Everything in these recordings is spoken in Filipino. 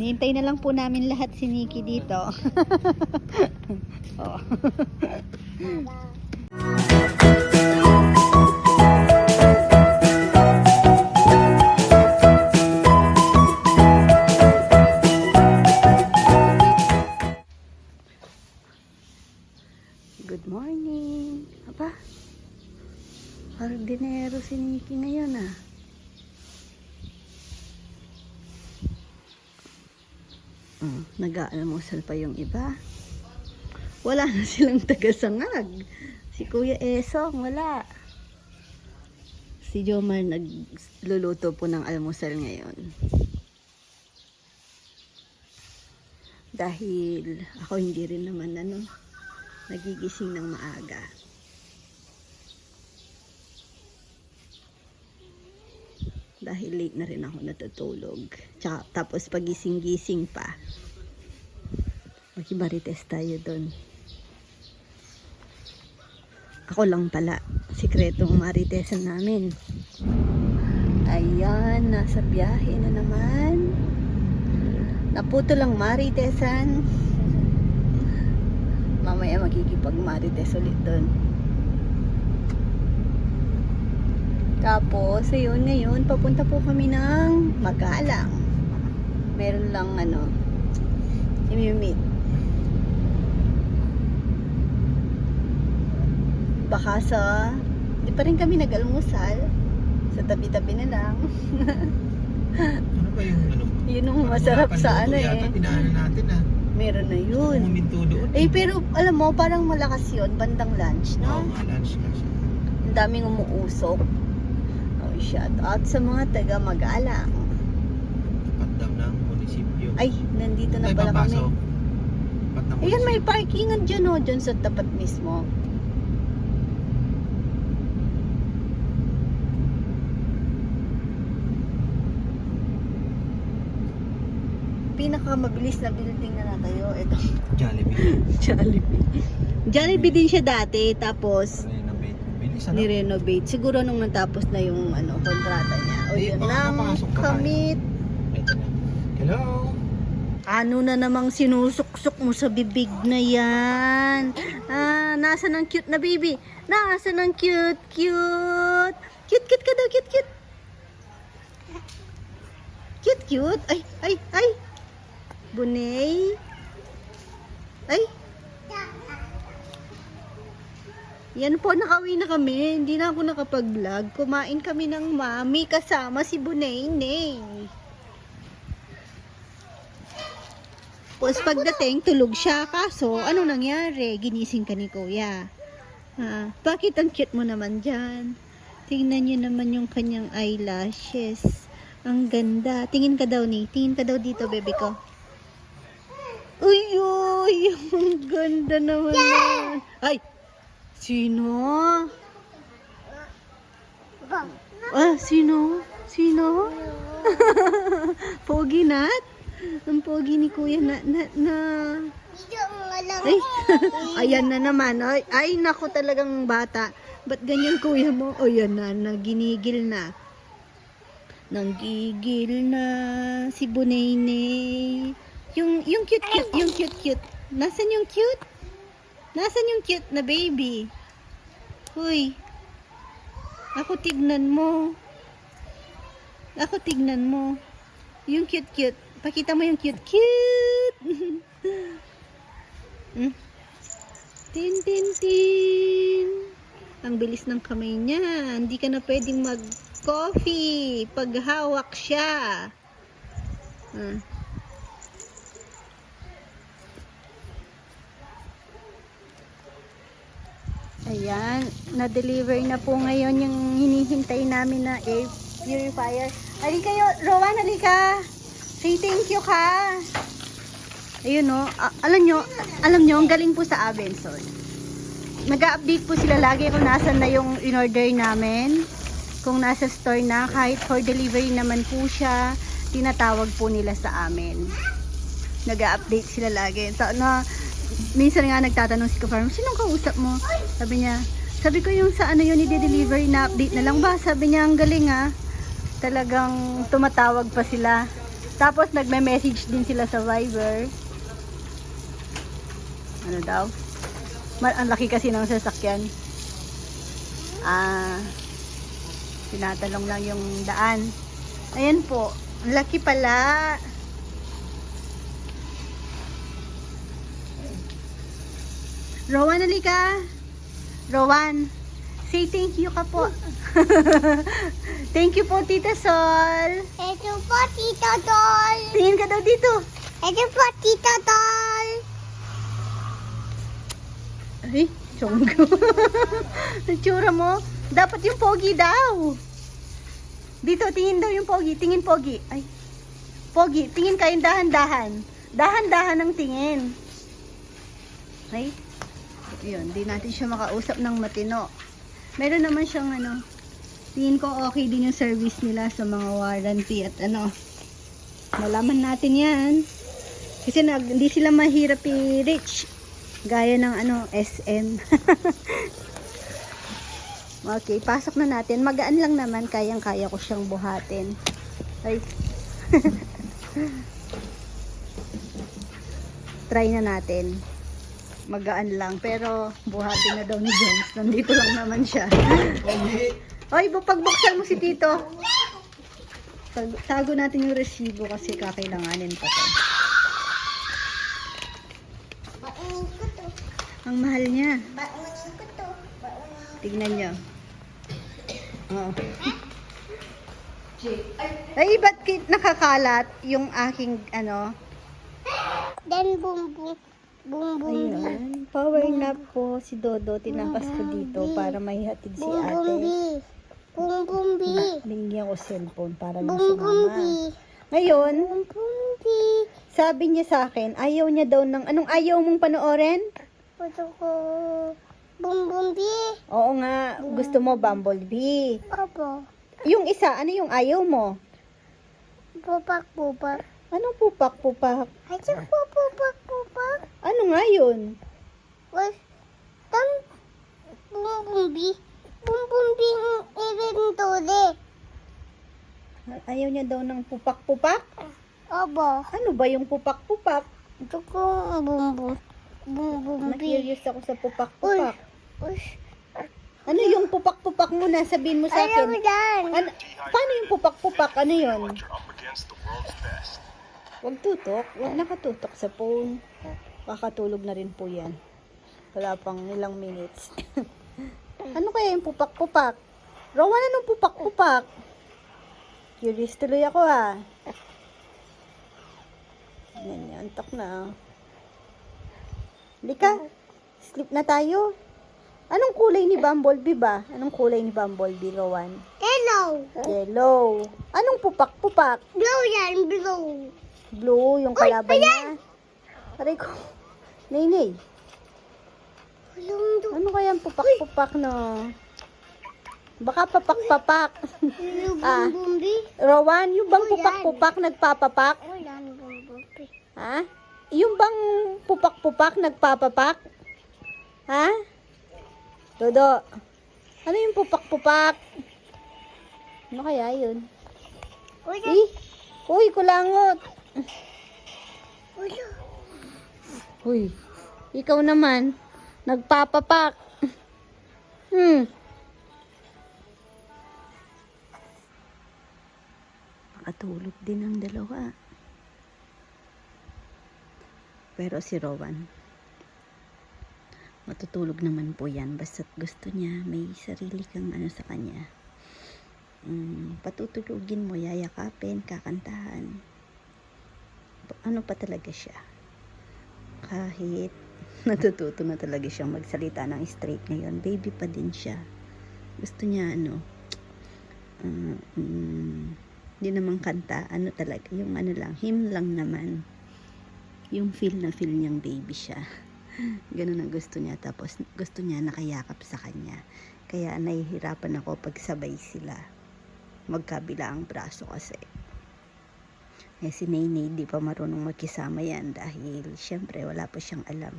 Nihintay na lang po namin lahat si Nikki dito. oh. Nag-aalmusal pa yung iba. Wala na silang tagasangag. Si Kuya Esong, wala. Si Jomar nagluluto po ng almusal ngayon. Dahil ako hindi rin naman ano, nagigising ng maaga. Dahil late na rin ako natutulog. Tsaka, tapos pagising-gising pa. Makibarites tayo doon. Ako lang pala. Sikretong maritesan namin. Ayan, nasa biyahe na naman. Naputo lang maritesan. Mamaya magkikipag-marites ulit doon. Tapos, ayun, ngayon, papunta po kami ng Magalang. Meron lang, ano, imimit. Baka sa, di pa rin kami nag-almusal. Sa tabi-tabi na lang. Ano ba yung ano? Yun ang masarap sa ano eh. Tinaanan natin ah. Meron na yun. Huminto doon. Eh, pero, alam mo, parang malakas yun, bandang lunch, Oo no? nga, lunch na siya. Ang daming umuusok. Oh, shout out sa mga taga Magalang. Tapat daw ng munisipyo. Ay, nandito na pala kami. Ayan, may parkingan dyan o, dyan sa tapat mismo. Pinakamabilis na building na natayo, ito. Jollibee. Jollibee. Jollibee din siya dati, tapos Renovate. Bilis ano? ni-renovate. Siguro nung natapos na yung ano, kontrata niya. O Eh, yun baka lang, kamit. Ito na. Hello? Ano na namang sinusuksok mo sa bibig na yan? Ah, nasa ng cute na baby? Nasa ng cute, cute? Cute, cute ka daw, cute, cute. Cute, cute. Ay, ay, ay. Bunay. Ay. Yan po, nakauwi na kami. Hindi na ako nakapag-vlog. Kumain kami ng mami kasama si Bunay Nay. Tapos pagdating, tulog siya. Kaso, ano nangyari? Ginising ka ni kuya. Ha? Bakit ang cute mo naman dyan? Tingnan niyo naman yung kanyang eyelashes. Ang ganda. Tingin ka daw ni. Tingin ka daw dito, bebe ko. Uy, uy. Ang ganda naman na. Ay! Sino? Ah, sino? Sino? Pogi nat? Ang pogi ni kuya na, na, na. Ay, ayan na naman. Ay, ay, nako talagang bata. Ba't ganyan kuya mo? O yan na, naginigil na. Nanggigil na si Bunene. Yung, yung cute cute, yung cute cute. Nasaan yung cute? Nasaan yung cute na baby? Huy. Ako tignan mo. Ako tignan mo. Yung cute cute. Pakita mo yung cute cute. hmm? Tin tin tin. Ang bilis ng kamay niya. Hindi ka na pwedeng mag-coffee pag hawak siya. Ah. Ayan, na-deliver na po ngayon yung hinihintay namin na air purifier. Ali kayo, Rowan, halika. Say thank you ka. Ayun no, a- alam nyo, alam nyo, ang galing po sa Abenson. Nag-update po sila lagi kung nasan na yung in-order namin. Kung nasa store na, kahit for delivery naman po siya, tinatawag po nila sa amin. Nag-update sila lagi. So, na, minsan nga nagtatanong si Kafarm, sinong kausap mo? Sabi niya, sabi ko yung sa ano yun, i-deliver na update na lang ba? Sabi niya, ang galing ah. Talagang tumatawag pa sila. Tapos nagme-message din sila sa Viber. Ano daw? Ma- ang laki kasi ng sasakyan. Ah, tinatanong lang yung daan. Ayan po. Ang laki pala. Rowan, halika. Rowan, say thank you ka po. thank you po, Tita Sol. Ito po, Tito Tol. Tingin ka daw dito. Ito po, Tito Tol. Ay, chonggo. Tsura mo. Dapat yung pogi daw. Dito, tingin daw yung pogi. Tingin pogi. Ay, pogi. Tingin kayong dahan-dahan. Dahan-dahan ang tingin. Ay, yun. Di natin siya makausap ng matino. Meron naman siyang ano, tingin ko okay din yung service nila sa mga warranty at ano. Malaman natin yan. Kasi nag, hindi sila mahirap i-reach. Gaya ng ano, SM. okay, pasok na natin. Magaan lang naman, kayang-kaya ko siyang buhatin. Ay. Try na natin. Magaan lang, pero buhatin na daw ni Jones. Nandito lang naman siya. Oy, bu- pagbuksan mo si Tito. Tag- Tago natin yung resibo kasi kakailanganin pa to. Ang mahal niya. Tignan niyo. Oo. Ay, ba't nakakalat yung aking ano? Then, boom, boom. Boom, boom. Ayan. Power nap po si Dodo. Tinakas ko dito para may hatid si Boom, boom, ate. Boom, boom, bee. Binigyan ko cellphone para lang Boom, boom, sumama. bee. Ngayon, Boom, boom, sabi niya sa akin, ayaw niya daw ng, anong ayaw mong panoorin? Gusto ko. Boom, boom, bee. Oo nga, gusto mo Bumblebee. Opo. Yung isa, ano yung ayaw mo? Pupak, pupak. Anong pupak-pupak? Ay, po, pupak, pupak. Ano nga yun? Was, tam, boom, boom, bee. Boom, boom, bee. Irin tuli. Ayaw niya daw ng pupak-pupak? Opo. Ano ba yung pupak-pupak? Gusto ko boom, bee. Na-curious ako sa pupak-pupak. Uy. Ano yung pupak-pupak mo na? Sabihin mo sa Ayaw mo akin. dyan. Ano, paano yung pupak-pupak? Ano yun? Huwag tutok. Huwag nakatutok sa phone. Kakatulog na rin po yan. Wala pang ilang minutes. ano kaya yung pupak-pupak? Rowan, anong pupak-pupak? Curious tuloy ako ah. Yan yan, antok na. ah. Lika, sleep na tayo. Anong kulay ni Bumblebee ba? Anong kulay ni Bumblebee, Rowan? Hello. Yellow. Anong pupak-pupak? Blue yan, blue. Blue, yung kalaban niya. Aray ko. Nay, Yung do. ano kaya ang pupak-pupak no? Baka papak-papak. Ah. Rowan, yung bang yan. pupak-pupak nagpapapak? Bee. Ha? Yung bang pupak-pupak nagpapapak? Ha? Dodo. Ano yung pupak-pupak? Ano kaya yun? Eh, uy, kulangot. Yan. Uy, ikaw naman, nagpapapak. Hmm. Makatulog din ang dalawa. Pero si Rowan, matutulog naman po yan. Basta't gusto niya, may sarili kang ano sa kanya. Mm, patutulugin mo, yayakapin, kakantahan. Ano pa talaga siya? Kahit natututo na talaga siyang magsalita ng straight ngayon, baby pa din siya. Gusto niya, ano, mm, hindi naman kanta, ano talaga, yung ano lang, hymn lang naman. Yung feel na feel niyang baby siya. Ganun ang gusto niya. Tapos gusto niya nakayakap sa kanya. Kaya nahihirapan ako pag sabay sila. Magkabila ang braso kasi. Eh, si Nainay di pa marunong magkisama yan dahil syempre wala pa siyang alam.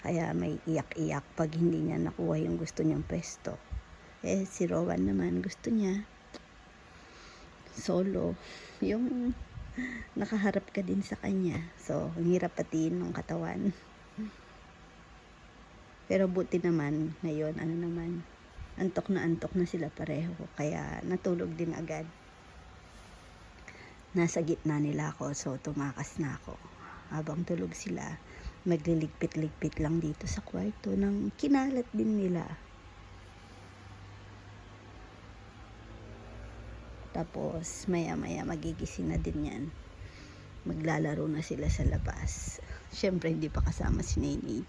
Kaya may iyak-iyak pag hindi niya nakuha yung gusto niyang pwesto. Eh, si Rowan naman gusto niya solo. Yung nakaharap ka din sa kanya. So, hirap patiin ng katawan. Pero buti naman, ngayon, ano naman, antok na antok na sila pareho. Kaya natulog din agad. Nasa gitna nila ako, so tumakas na ako. Habang tulog sila, magliligpit-ligpit lang dito sa kwarto ng kinalat din nila. Tapos, maya-maya magigising na din yan. Maglalaro na sila sa labas. Siyempre, hindi pa kasama si Nene.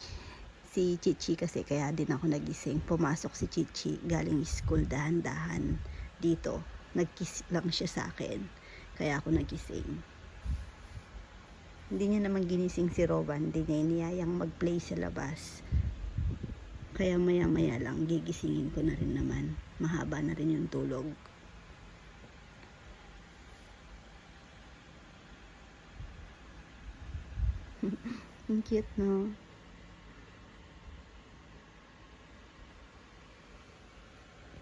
Si Chichi kasi kaya din ako nagising. Pumasok si Chichi galing school dahan-dahan dito. Nagkiss lang siya sa akin. Kaya ako nagising. Hindi niya naman ginising si Rowan. Hindi niya iniyayang mag-play sa labas. Kaya maya-maya lang, gigisingin ko na rin naman. Mahaba na rin yung tulog. Ang cute, no?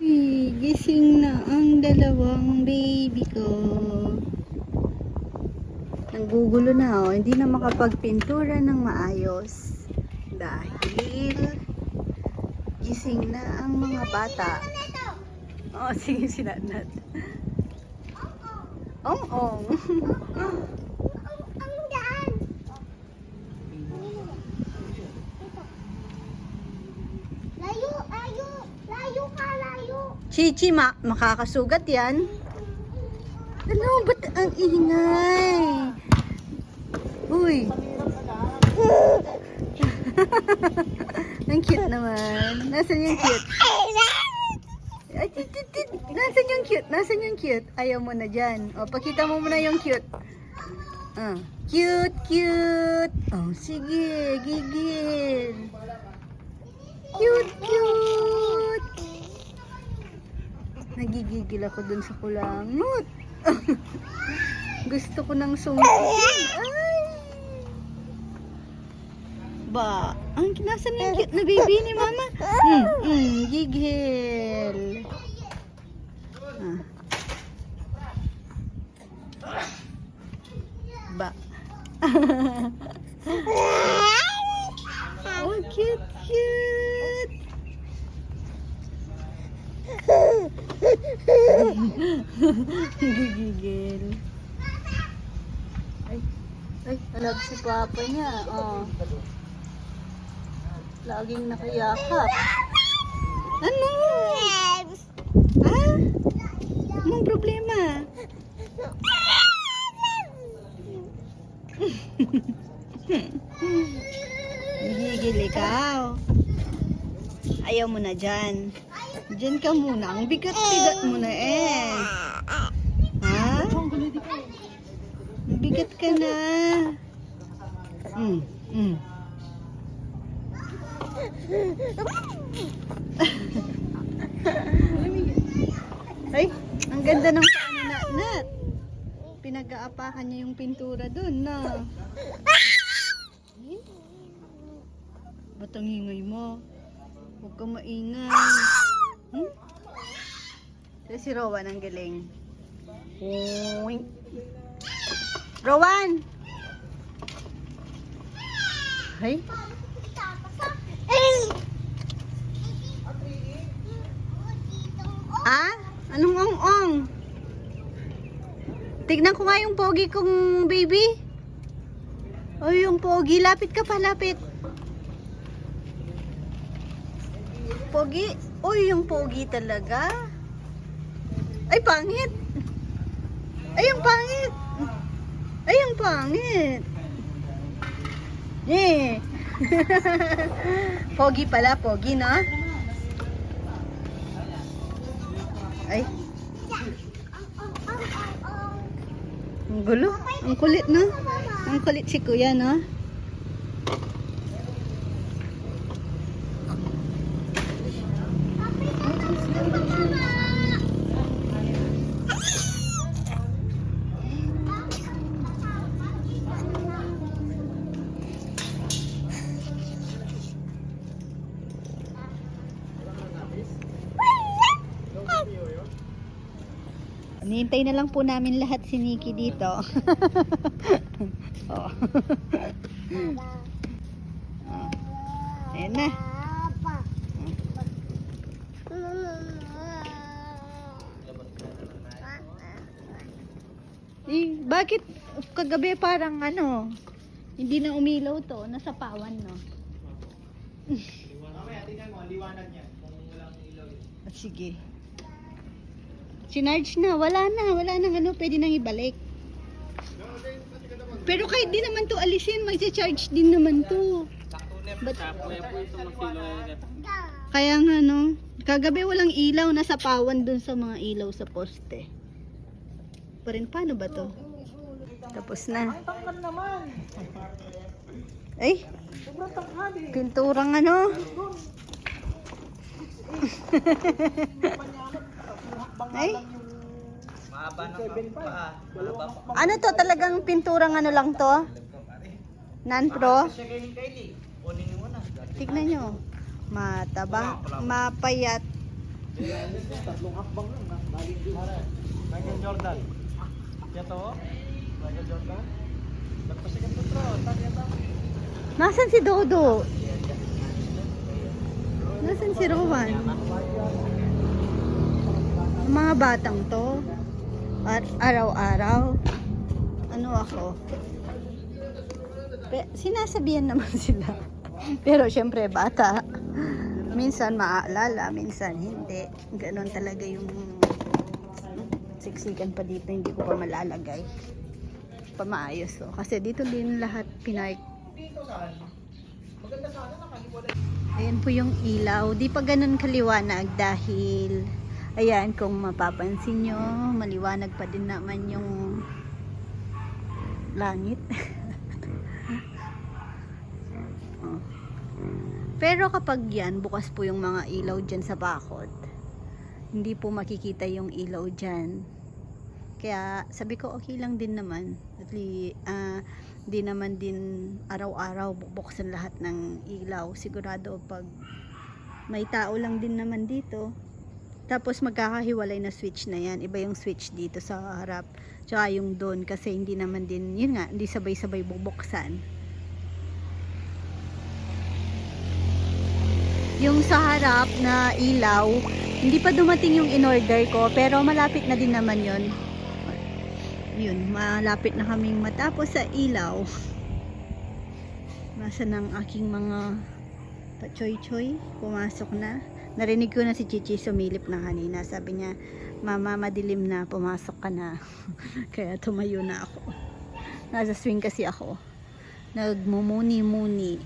Uy, gising na ang dalawang baby ko. Nanggugulo na, oh. Hindi na makapagpintura ng maayos. Dahil gising na ang mga bata. Oh, sige. Ang, ang daan. Layo, layo. Layo ka, layo. Chichi, ma makakasugat yan. Ano, ba't ang ingay? Uy. ang cute naman. Nasaan yung cute? Ay, tit, tit, tit. Nasaan yung cute? Nasaan yung cute? Ayaw mo na dyan. O, pakita mo muna yung cute. Ah, cute, cute. Oh, sige, gigil. Cute, cute. Nagigigil ako dun sa kulangot. Gusto ko nang sumikit. Ay! Ba, ang kinasan yung cute na baby ni mama. Mm, mm, gigil. Ah. Ba. oh, cute, cute. Gigigil. Ay, ay, alam si papa niya. Oh. Laging nakayakap. Ano? Ah? Anong problema? Gigigil ikaw. Ayaw mo na dyan. Dyan ka muna. Ang bigat-bigat mo na eh. Ha? Bigat ka na. Mm, mm. Ay, ang ganda ng paano na nat. Pinag-aapakan niya yung pintura doon na. Ba't ang mo? Huwag kang maingay. Hmm? Si Rowan ang galing. Oink. Rowan! Ay, ah? Anong ong-ong? Tignan ko nga yung pogi kong baby. O yung pogi, lapit ka pa, lapit. Pogi? Uy, yung pogi talaga. Ay, pangit. Ay, yung pangit. Ay, yung pangit. Eh. pogi pala, pogi, no? Ay, ang gulo. Ang kulit, no? Ang kulit si kuya, no? Nihintay na lang po namin lahat si Nikki dito. oh. oh. Ayan na. Eh, bakit kagabi parang ano, hindi na umilaw to, nasa pawan no? Mamaya, tingnan mo, liwanag niya. Kung walang ilaw yun. Ah, Sige. Sinarge na, wala na, wala nang ano, pwede nang ibalik. Pero kahit di naman to alisin, mag-charge din naman to. But, kaya nga no, kagabi walang ilaw, nasa pawan dun sa mga ilaw sa poste. Pa rin, paano ba to? Tapos na. Ay, pinturang ano. Ay, Mahaba na pa. Mahaba pa. ano to? Talagang pinturang ano lang to? Non-pro? Tignan nyo. Mataba, mapayat. Tatlong hakbang lang. Michael Jordan. Yan to? Michael Jordan? Nagpasikat ko bro. Tanya ba? Nasaan si Dodo? Nasaan si Rowan? Mga batang to. At araw-araw. Ano ako? Pe, sinasabihan naman sila. Pero syempre bata. Minsan maaalala, minsan hindi. Ganon talaga yung siksikan pa dito, hindi ko pa malalagay. Pa maayos ko. Kasi dito din lahat pinark Dito saan? Maganda sana nakaliwala. Ayan po yung ilaw. Di pa ganun kaliwanag dahil ayan kung mapapansin nyo, maliwanag pa din naman yung langit. Oh. Pero kapag yan, bukas po yung mga ilaw dyan sa bakod. Hindi po makikita yung ilaw dyan. Kaya sabi ko okay lang din naman. At least, ah, di naman din araw-araw bubuksan lahat ng ilaw. Sigurado pag may tao lang din naman dito. Tapos magkakahiwalay na switch na yan. Iba yung switch dito sa harap. Tsaka yung doon kasi hindi naman din, yun nga, hindi sabay-sabay bubuksan. Yung sa harap na ilaw, hindi pa dumating yung in-order ko, pero malapit na din naman yun. Yun, malapit na kaming matapos sa ilaw. Nasa ng aking mga pachoy-choy, pumasok na. Narinig ko na si Chichi sumilip na kanina. Sabi niya, Mama, madilim na, pumasok ka na. Kaya tumayo na ako. Nasa swing kasi ako. Nagmumuni-muni.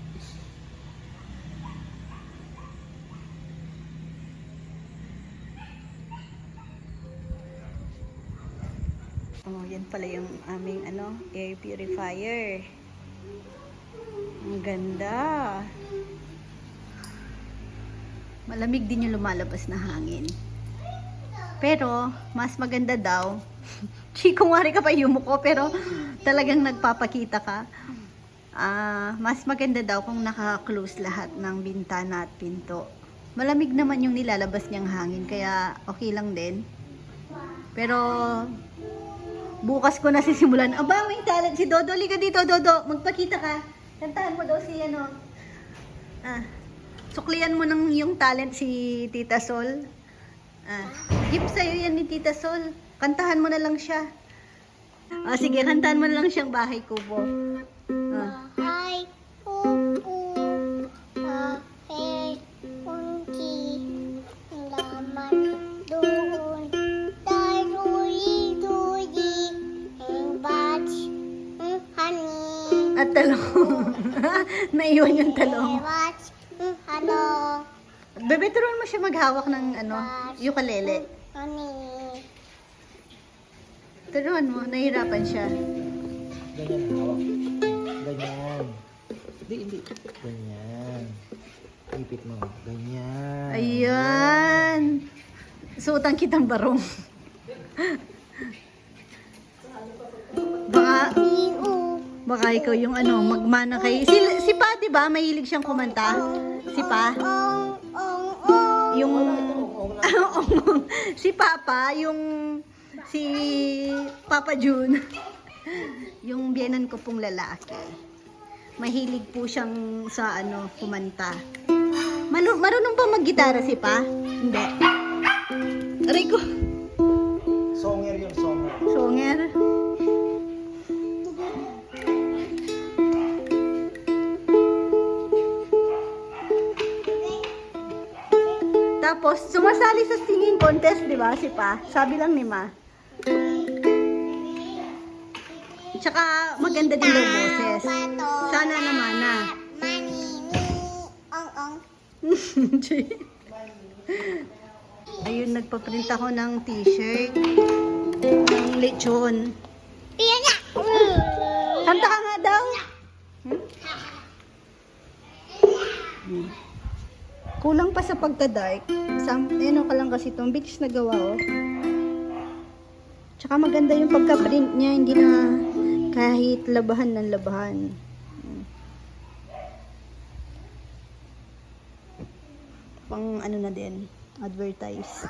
Oh, yan pala yung aming ano, air purifier. Ang ganda. Malamig din yung lumalabas na hangin. Pero, mas maganda daw. Chiko, wari ka pa yumuko, pero talagang nagpapakita ka. Ah, mas maganda daw kung naka-close lahat ng bintana at pinto. Malamig naman yung nilalabas niyang hangin, kaya okay lang din. Pero, bukas ko na sisimulan. Aba, may talent si Dodo. Liga dito, Dodo. Magpakita ka. Kantahan mo daw si ano. Ah, suklian mo ng yung talent si Tita Sol. Ah, gift sa'yo yan ni Tita Sol. Kantahan mo na lang siya. Ah, sige, kantahan mo na lang siyang bahay kubo. Ah. Bahay, pupu, kahit kunti, laman doon, daruli-duli, ang batch, ang honey, At talong. Naiwan yung talong. ang ano, Bebe, turuan mo siya maghawak ng ano, ukulele. honey. Turuan mo, nahihirapan siya. Ganyan hawak. Ganyan. Hindi, hindi. Ganyan. Ipit mo. Ganyan. Ayan. Suotang kitang barong. Baka, Iu, baka ikaw yung ano, magmana kay... Si, si Pa, di ba? Mahilig siyang kumanta. Si Pa. Yung... si Papa, yung si Papa June. yung biyanan ko pong lalaki. Mahilig po siyang sa ano, kumanta. Marunong ba maggitara si Pa? Hindi. Aray ko. Sumasali sa singing contest, di ba, si Pa? Sabi lang ni Ma. Tsaka, maganda din daw boses. Sana naman na. Ayun, nagpaprint ako ng t-shirt. Ng lechon. Kanta ka nga daw. Hmm? Hmm. Kulang pa sa pagka-dark. Sam, ano ka lang kasi itong bilis na gawa, oh. Tsaka maganda yung pagka-print niya, hindi na kahit labahan ng labahan. Pang ano na din, advertise.